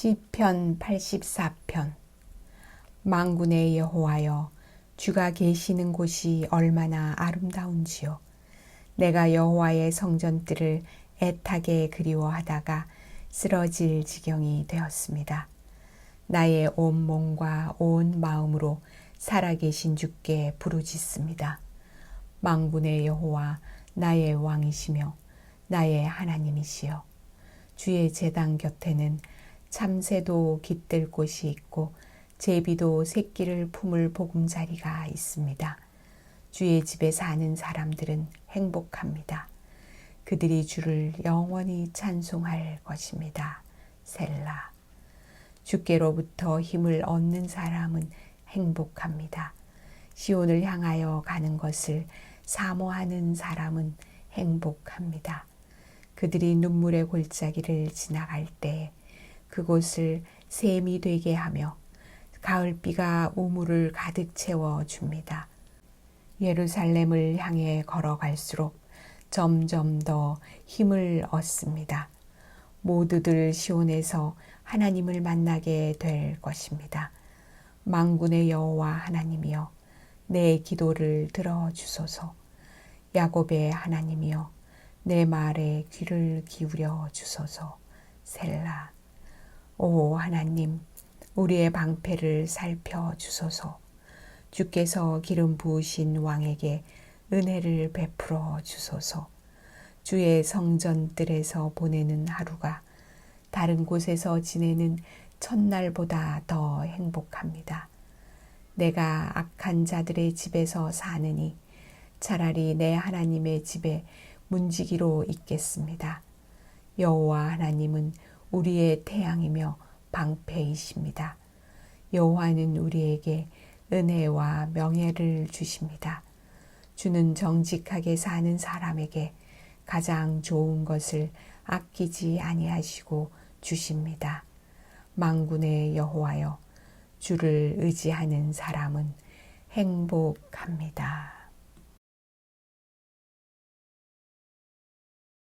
시편 84편 망군의 여호와여 주가 계시는 곳이 얼마나 아름다운지요 내가 여호와의 성전들을 애타게 그리워하다가 쓰러질 지경이 되었습니다. 나의 온 몸과 온 마음으로 살아계신 주께 부르짖습니다. 망군의 여호와 나의 왕이시며 나의 하나님이시여 주의 제단 곁에는 참새도 깃들 곳이 있고 제비도 새끼를 품을 보금자리가 있습니다. 주의 집에 사는 사람들은 행복합니다. 그들이 주를 영원히 찬송할 것입니다. 셀라. 주께로부터 힘을 얻는 사람은 행복합니다. 시온을 향하여 가는 것을 사모하는 사람은 행복합니다. 그들이 눈물의 골짜기를 지나갈 때 그곳을 샘이 되게 하며 가을비가 우물을 가득 채워 줍니다. 예루살렘을 향해 걸어갈수록 점점 더 힘을 얻습니다. 모두들 시온에서 하나님을 만나게 될 것입니다. 망군의 여호와 하나님이여 내 기도를 들어 주소서. 야곱의 하나님이여 내 말에 귀를 기울여 주소서. 셀라. 오 하나님, 우리의 방패를 살펴 주소서. 주께서 기름 부으신 왕에게 은혜를 베풀어 주소서. 주의 성전들에서 보내는 하루가 다른 곳에서 지내는 첫날보다 더 행복합니다. 내가 악한 자들의 집에서 사느니 차라리 내 하나님의 집에 문지기로 있겠습니다. 여호와 하나님은 우리의 태양이며 방패이십니다. 여호와는 우리에게 은혜와 명예를 주십니다. 주는 정직하게 사는 사람에게 가장 좋은 것을 아끼지 아니하시고 주십니다. 망군의 여호와여 주를 의지하는 사람은 행복합니다.